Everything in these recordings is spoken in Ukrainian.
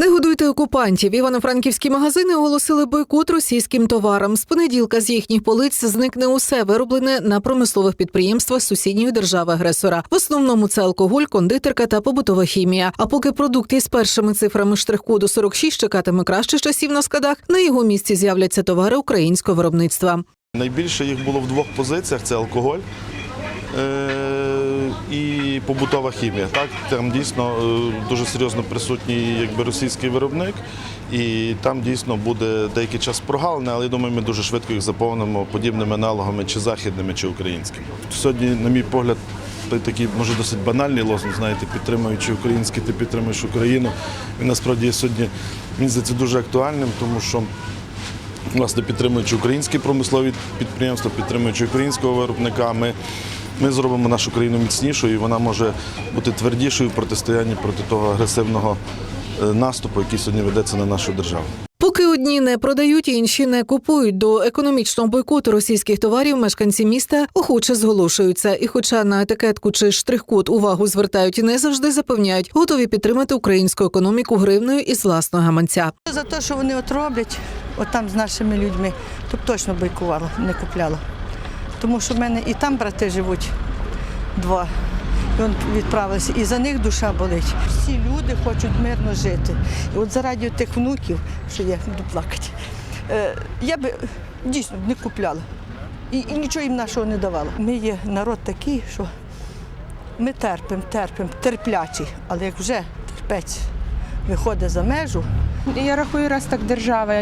Не годуйте окупантів. Івано-франківські магазини оголосили бойкот російським товарам. З понеділка з їхніх полиць зникне усе вироблене на промислових підприємствах сусідньої держави-агресора. В основному це алкоголь, кондитерка та побутова хімія. А поки продукт із першими цифрами штрих-коду 46 чекатиме кращих часів на складах, на його місці з'являться товари українського виробництва. Найбільше їх було в двох позиціях: це алкоголь е- і побутова хімія. Так, там дійсно е, дуже серйозно присутній якби, російський виробник, і там дійсно буде деякий час прогалини, але я думаю, ми дуже швидко їх заповнимо подібними аналогами чи західними, чи українськими. Сьогодні, на мій погляд, такий може досить банальний лозунг, знаєте, підтримуючи українське, ти підтримуєш Україну. Він насправді є сьогодні мені здається, дуже актуальним, тому що власне підтримуючи українські промислові підприємства, підтримуючи українського виробника, ми, ми зробимо нашу країну міцнішою і вона може бути твердішою в протистоянні проти того агресивного е, наступу, який сьогодні ведеться на нашу державу. Поки одні не продають, інші не купують. До економічного бойкоту російських товарів мешканці міста охоче зголошуються. І, хоча на етикетку чи штрих-код увагу звертають і не завжди запевняють, готові підтримати українську економіку гривнею із власного гаманця. За те, що вони от роблять, от там з нашими людьми, то б точно бойкувала, не купляла. Тому що в мене і там брати живуть два. І он відправилися, і за них душа болить. Всі люди хочуть мирно жити. І от заради тих внуків, що я буду плакати, е, я би дійсно не купляла. І, і нічого їм нашого не давала. Ми є народ такий, що ми терпимо, терпимо, терплячий, але як вже терпець виходить за межу, Я рахую, раз так держава,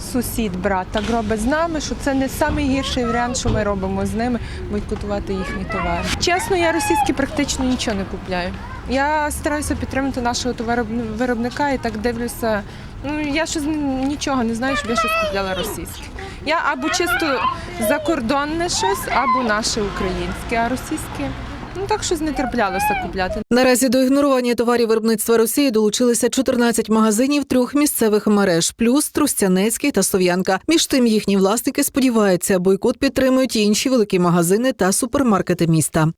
сусід, брат так робить з нами, що це не найгірший варіант, що ми робимо з ними, бойкотувати їхні товари. Чесно, я російські практично нічого не купляю. Я стараюся підтримати нашого товаровиробника і так дивлюся. Ну я щось нічого не знаю, щоб я щось купляла російське. Я або чисто закордонне щось, або наше українське, а російське. Ну так щось не терплялося купляти. Наразі до ігнорування товарів виробництва Росії долучилися 14 магазинів трьох місцевих мереж, плюс Трустянецький та Сов'янка. Між тим їхні власники сподіваються, бойкот підтримують і інші великі магазини та супермаркети міста.